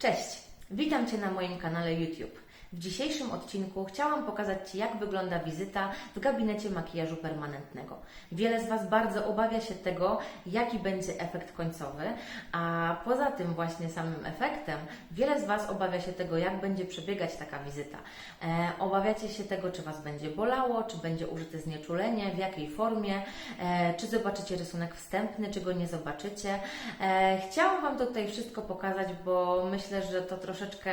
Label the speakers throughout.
Speaker 1: Cześć, witam Cię na moim kanale YouTube. W dzisiejszym odcinku chciałam pokazać Ci, jak wygląda wizyta w gabinecie makijażu permanentnego. Wiele z Was bardzo obawia się tego, jaki będzie efekt końcowy, a poza tym właśnie samym efektem, wiele z Was obawia się tego, jak będzie przebiegać taka wizyta. E, obawiacie się tego, czy Was będzie bolało, czy będzie użyte znieczulenie, w jakiej formie, e, czy zobaczycie rysunek wstępny, czy go nie zobaczycie. E, chciałam Wam to tutaj wszystko pokazać, bo myślę, że to troszeczkę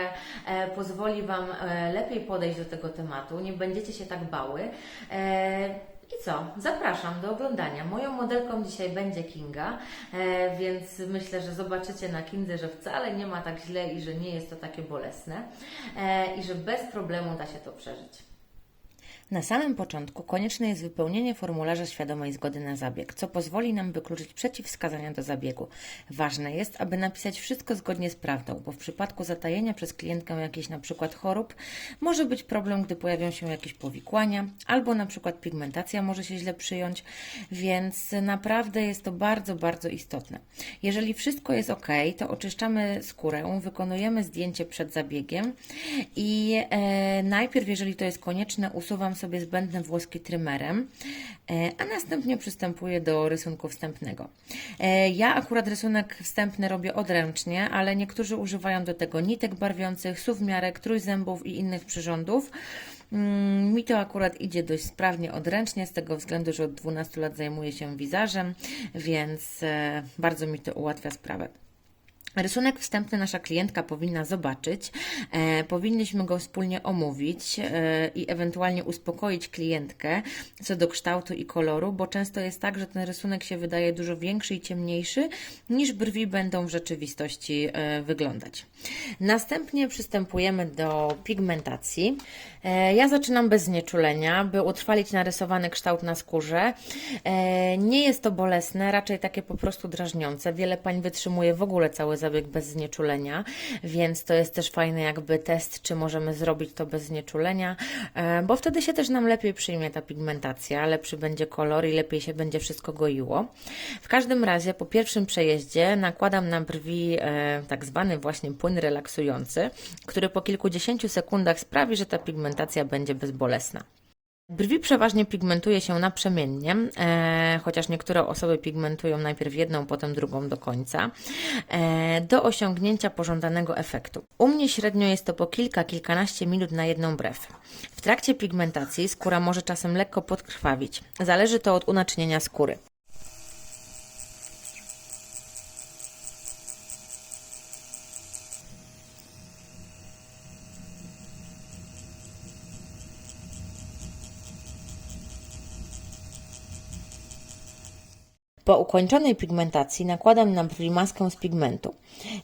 Speaker 1: e, pozwoli Wam lepiej podejść do tego tematu, nie będziecie się tak bały. E, i co? Zapraszam do oglądania. Moją modelką dzisiaj będzie Kinga, e, więc myślę, że zobaczycie na Kindze, że wcale nie ma tak źle i że nie jest to takie bolesne e, i że bez problemu da się to przeżyć.
Speaker 2: Na samym początku konieczne jest wypełnienie formularza świadomej zgody na zabieg, co pozwoli nam wykluczyć przeciwwskazania do zabiegu. Ważne jest, aby napisać wszystko zgodnie z prawdą, bo w przypadku zatajenia przez klientkę jakichś przykład chorób może być problem, gdy pojawią się jakieś powikłania, albo przykład pigmentacja może się źle przyjąć, więc naprawdę jest to bardzo, bardzo istotne. Jeżeli wszystko jest ok, to oczyszczamy skórę, wykonujemy zdjęcie przed zabiegiem i e, najpierw, jeżeli to jest konieczne, usuwam sobie zbędne włoski trymerem, e, a następnie przystępuję do rysunku wstępnego. E, ja akurat rysunek wstępny robię odręcznie, ale niektórzy używają do tego nitek barwiących, suwmiarek, trójzębów i innych przyrządów. Mm, Mi to akurat idzie dość sprawnie odręcznie, z tego względu, że od 12 lat zajmuję się wizażem, więc e, bardzo mi to ułatwia sprawę. Rysunek wstępny nasza klientka powinna zobaczyć. E, powinniśmy go wspólnie omówić e, i ewentualnie uspokoić klientkę co do kształtu i koloru, bo często jest tak, że ten rysunek się wydaje dużo większy i ciemniejszy niż brwi będą w rzeczywistości e, wyglądać. Następnie przystępujemy do pigmentacji. E, ja zaczynam bez znieczulenia, by utrwalić narysowany kształt na skórze. E, nie jest to bolesne, raczej takie po prostu drażniące. Wiele pań wytrzymuje w ogóle cały zabieg bez znieczulenia, więc to jest też fajny jakby test, czy możemy zrobić to bez znieczulenia, e, bo wtedy się też nam lepiej przyjmie ta pigmentacja, lepszy będzie kolor i lepiej się będzie wszystko goiło. W każdym razie po pierwszym przejeździe nakładam na brwi e, tak zwany właśnie płyn relaksujący, który po kilkudziesięciu sekundach sprawi, że ta pigmentacja będzie bezbolesna. Brwi przeważnie pigmentuje się naprzemiennie, e, chociaż niektóre osoby pigmentują najpierw jedną, potem drugą do końca, e, do osiągnięcia pożądanego efektu. U mnie średnio jest to po kilka, kilkanaście minut na jedną brew. W trakcie pigmentacji skóra może czasem lekko podkrwawić. Zależy to od unaczynienia skóry. Po ukończonej pigmentacji nakładam na brwi maskę z pigmentu.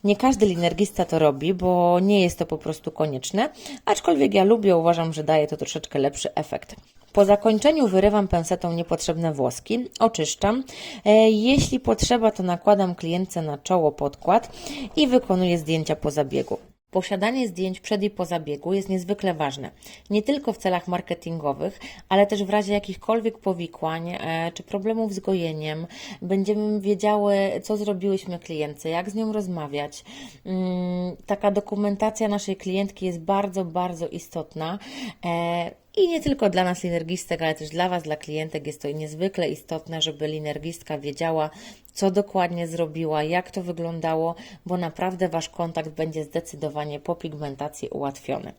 Speaker 2: Nie każdy linergista to robi, bo nie jest to po prostu konieczne, aczkolwiek ja lubię, uważam, że daje to troszeczkę lepszy efekt. Po zakończeniu wyrywam pensetą niepotrzebne włoski, oczyszczam. E, Jeśli potrzeba, to nakładam klientce na czoło podkład i wykonuję zdjęcia po zabiegu. Posiadanie zdjęć przed i po zabiegu jest niezwykle ważne. Nie tylko w celach marketingowych, ale też w razie jakichkolwiek powikłań e, czy problemów z gojeniem. Będziemy wiedziały, co zrobiłyśmy klientce, jak z nią rozmawiać. Mm, Taka dokumentacja naszej klientki jest bardzo, bardzo istotna. E, i nie tylko dla nas linergistek, ale też dla Was, dla klientek jest to niezwykle istotne, żeby linergistka wiedziała, co dokładnie zrobiła, jak to wyglądało, bo naprawdę Wasz kontakt będzie zdecydowanie po pigmentacji ułatwiony.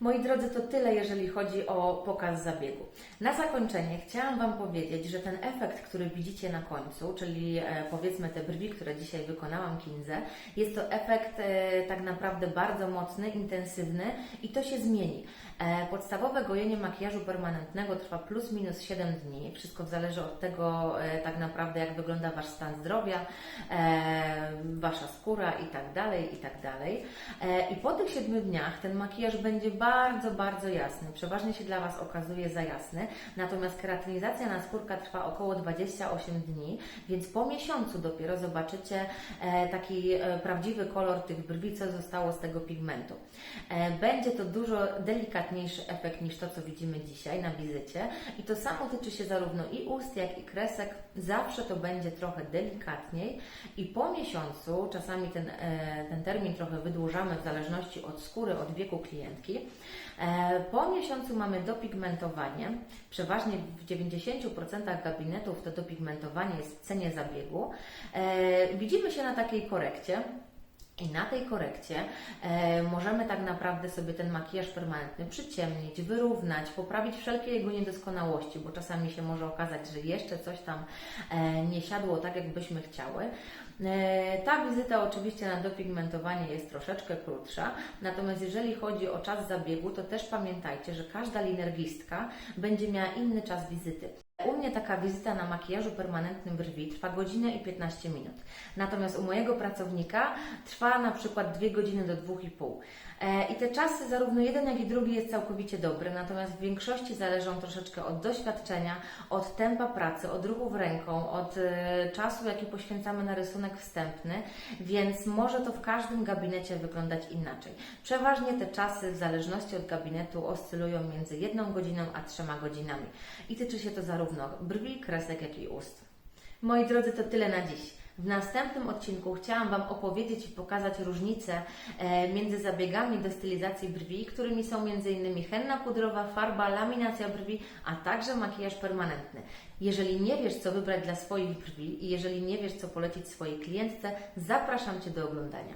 Speaker 1: Moi drodzy, to tyle, jeżeli chodzi o pokaz zabiegu. Na zakończenie chciałam Wam powiedzieć, że ten efekt, który widzicie na końcu, czyli e, powiedzmy te brwi, które dzisiaj wykonałam Kindze, jest to efekt e, tak naprawdę bardzo mocny, intensywny i to się zmieni. E, podstawowe gojenie makijażu permanentnego trwa plus minus 7 dni. Wszystko zależy od tego e, tak naprawdę, jak wygląda Wasz stan zdrowia, e, Wasza skóra i tak dalej, i tak dalej. I po tych 7 dniach ten makijaż będzie bardzo bardzo, jasny. Przeważnie się dla Was okazuje za jasny, natomiast keratynizacja naskórka trwa około 28 dni, więc po miesiącu dopiero zobaczycie taki prawdziwy kolor tych brwi, co zostało z tego pigmentu. Będzie to dużo delikatniejszy efekt niż to, co widzimy dzisiaj na wizycie i to samo tyczy się zarówno i ust, jak i kresek. Zawsze to będzie trochę delikatniej i po miesiącu, czasami ten, e, ten termin trochę wydłużamy w zależności od skóry, od wieku klientki, e, po miesiącu mamy dopigmentowanie. Przeważnie w 90% gabinetów to dopigmentowanie jest w cenie zabiegu. E, Widzimy się na takiej korekcie. I na tej korekcie e, możemy tak naprawdę sobie ten makijaż permanentny przyciemnić, wyrównać, poprawić wszelkie jego niedoskonałości, bo czasami się może okazać, że jeszcze coś tam e, nie siadło tak, jakbyśmy chciały. E, ta wizyta oczywiście na dopigmentowanie jest troszeczkę krótsza, natomiast jeżeli chodzi o czas zabiegu, to też pamiętajcie, że każda linergistka będzie miała inny czas wizyty. U mnie taka wizyta na makijażu permanentnym brwi trwa godzinę i 15 minut. Natomiast u mojego pracownika trwa na przykład 2 godziny do 2,5. E, I te czasy, zarówno jeden, jak i drugi, jest całkowicie dobry, natomiast w większości zależą troszeczkę od doświadczenia, od tempa pracy, od ruchów ręką, od e, czasu, jaki poświęcamy na rysunek wstępny, więc może to w każdym gabinecie wyglądać inaczej. Przeważnie te czasy, w zależności od gabinetu, oscylują między jedną godziną a trzema godzinami. I tyczy się to zarówno brwi, kresek, jak i ust. Moi drodzy, to tyle na dziś. W następnym odcinku chciałam Wam opowiedzieć i pokazać różnice między zabiegami do stylizacji brwi, którymi są m.in. henna pudrowa, farba, laminacja brwi, a także makijaż permanentny. Jeżeli nie wiesz, co wybrać dla swoich brwi i jeżeli nie wiesz, co polecić swojej klientce, zapraszam Cię do oglądania.